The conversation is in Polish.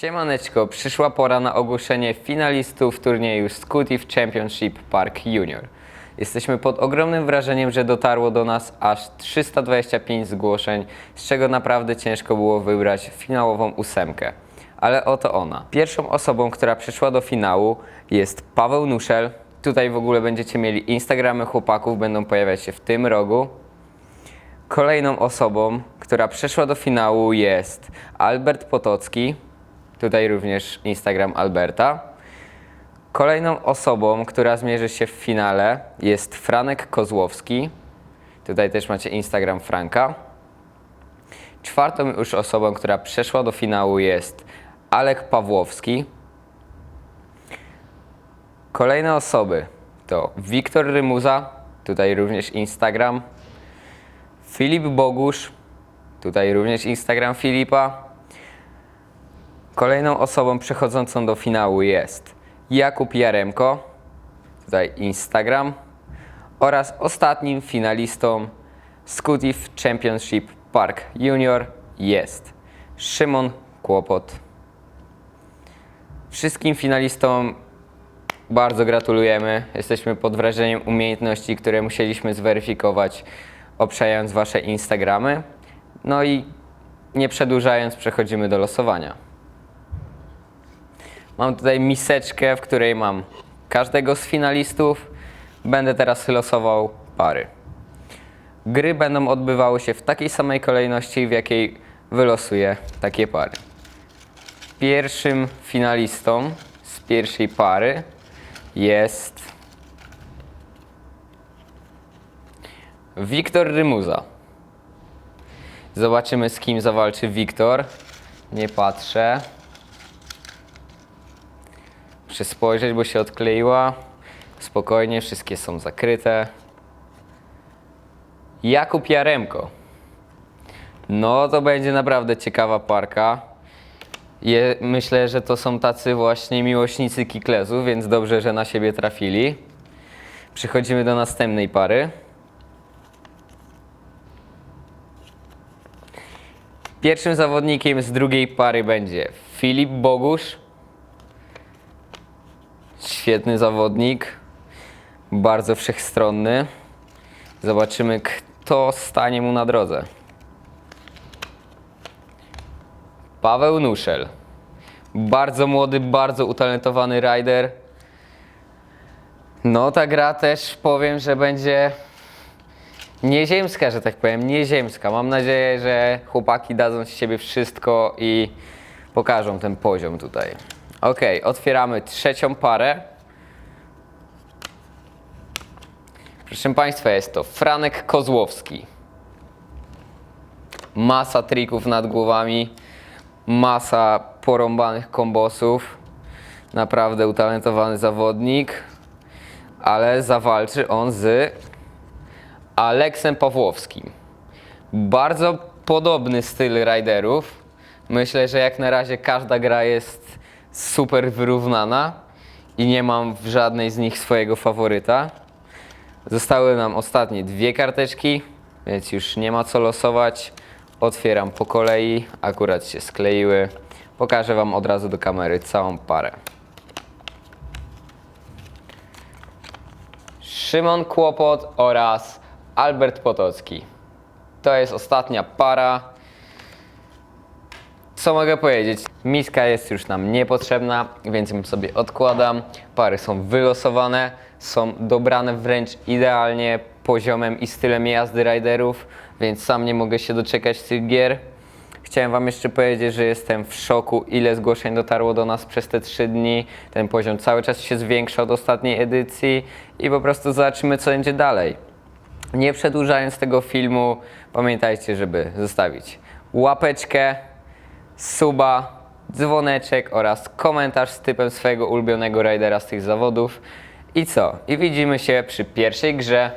Siemaneczko, przyszła pora na ogłoszenie finalistów turnieju Scootif Championship Park Junior. Jesteśmy pod ogromnym wrażeniem, że dotarło do nas aż 325 zgłoszeń, z czego naprawdę ciężko było wybrać finałową ósemkę. Ale oto ona. Pierwszą osobą, która przyszła do finału jest Paweł Nuszel. Tutaj w ogóle będziecie mieli Instagramy chłopaków, będą pojawiać się w tym rogu. Kolejną osobą, która przeszła do finału jest Albert Potocki. Tutaj również Instagram Alberta. Kolejną osobą, która zmierzy się w finale jest Franek Kozłowski. Tutaj też macie Instagram Franka. Czwartą już osobą, która przeszła do finału jest Alek Pawłowski. Kolejne osoby to Wiktor Rymuza, tutaj również Instagram. Filip Bogusz, tutaj również Instagram Filipa. Kolejną osobą przechodzącą do finału jest Jakub Jaremko, tutaj Instagram. Oraz ostatnim finalistą Scootif Championship Park Junior jest Szymon Kłopot. Wszystkim finalistom bardzo gratulujemy. Jesteśmy pod wrażeniem umiejętności, które musieliśmy zweryfikować, obszając Wasze Instagramy. No i nie przedłużając, przechodzimy do losowania. Mam tutaj miseczkę, w której mam każdego z finalistów. Będę teraz losował pary. Gry będą odbywały się w takiej samej kolejności, w jakiej wylosuję takie pary. Pierwszym finalistą z pierwszej pary jest Wiktor Rymuza. Zobaczymy z kim zawalczy Wiktor. Nie patrzę. Muszę spojrzeć, bo się odkleiła. Spokojnie, wszystkie są zakryte. Jakub Jaremko. No, to będzie naprawdę ciekawa parka. Je, myślę, że to są tacy właśnie miłośnicy kiklezu, więc dobrze, że na siebie trafili. Przechodzimy do następnej pary. Pierwszym zawodnikiem z drugiej pary będzie Filip Bogusz. Świetny zawodnik, bardzo wszechstronny. Zobaczymy, kto stanie mu na drodze. Paweł Nuszel. Bardzo młody, bardzo utalentowany rider. No, ta gra też powiem, że będzie nieziemska, że tak powiem, nieziemska. Mam nadzieję, że chłopaki dadzą z siebie wszystko i pokażą ten poziom tutaj. Ok, otwieramy trzecią parę. Proszę Państwa, jest to Franek Kozłowski. Masa trików nad głowami, masa porąbanych kombosów. Naprawdę utalentowany zawodnik, ale zawalczy on z Aleksem Pawłowskim. Bardzo podobny styl riderów. Myślę, że jak na razie każda gra jest super wyrównana i nie mam w żadnej z nich swojego faworyta. Zostały nam ostatnie dwie karteczki, więc już nie ma co losować. Otwieram po kolei, akurat się skleiły. Pokażę Wam od razu do kamery całą parę. Szymon Kłopot oraz Albert Potocki. To jest ostatnia para. Co mogę powiedzieć? Miska jest już nam niepotrzebna, więc ją sobie odkładam. Pary są wylosowane, są dobrane wręcz idealnie poziomem i stylem jazdy riderów, więc sam nie mogę się doczekać tych gier. Chciałem Wam jeszcze powiedzieć, że jestem w szoku, ile zgłoszeń dotarło do nas przez te trzy dni. Ten poziom cały czas się zwiększa od ostatniej edycji i po prostu zobaczymy, co będzie dalej. Nie przedłużając tego filmu, pamiętajcie, żeby zostawić łapeczkę, suba, dzwoneczek oraz komentarz z typem swojego ulubionego ridera z tych zawodów. I co? I widzimy się przy pierwszej grze